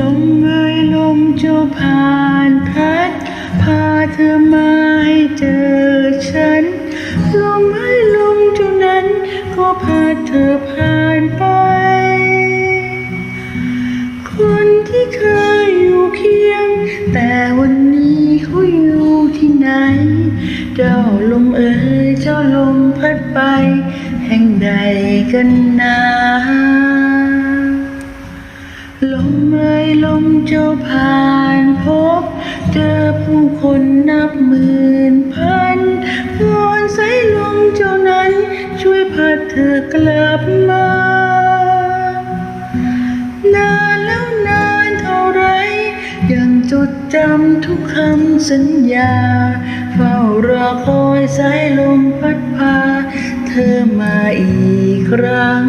ลมเอ่ยลมเจ้าผ่านพัด พาเธอมาให้เจอฉัน ลมให้ลมเจ้านั้น ก็พาเธอผ่านไป คนที่เคยอยู่เคียง แต่วันนี้เขาอยู่ที่ไหน เจ้าลมเอ่ยเจ้าลมพัดไป แห่งใดกันนา ลมเอ่ยลมเจ้าผ่านพบ เจอผู้คนนับหมื่นพันวอนสายลมเจ้านั้น ช่วยพัดเธอกลับมา นานแล้วนานเท่าไร ยังจดจำทุกคำสัญญา เฝ้ารอคอยสายลมพัดพา เธอมาอีกครั้ง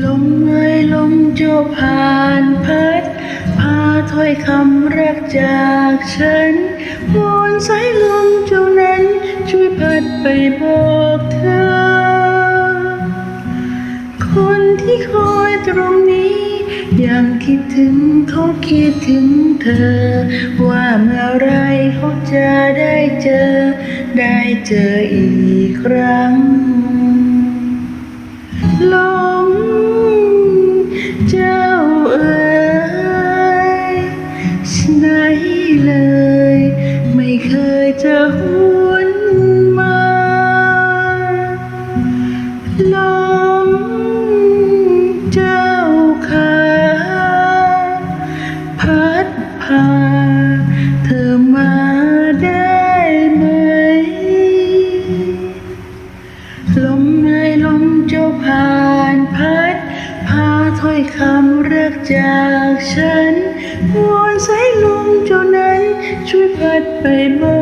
ลมเอ่ยลมเจ้าผ่านพัด พาถ้อยคำรักจากฉันวอนสายลมเจ้านั้น ช่วยพัดไปบอกเธอ คนที่คอยตรงนี้ยังคิดถึงเขาคิดถึงเธอ ว่าเมื่อไรเขาจะได้เจอ ได้เจออีกครั้งลม ลมเจ้าขาพัดพาเธอมาได้ไหม ลมเอ่ยลมเจ้าผ่านพัด พาถ้อยคำรักจากฉันวอนสายลมเจ้านั้นช่วยพัดไปบอก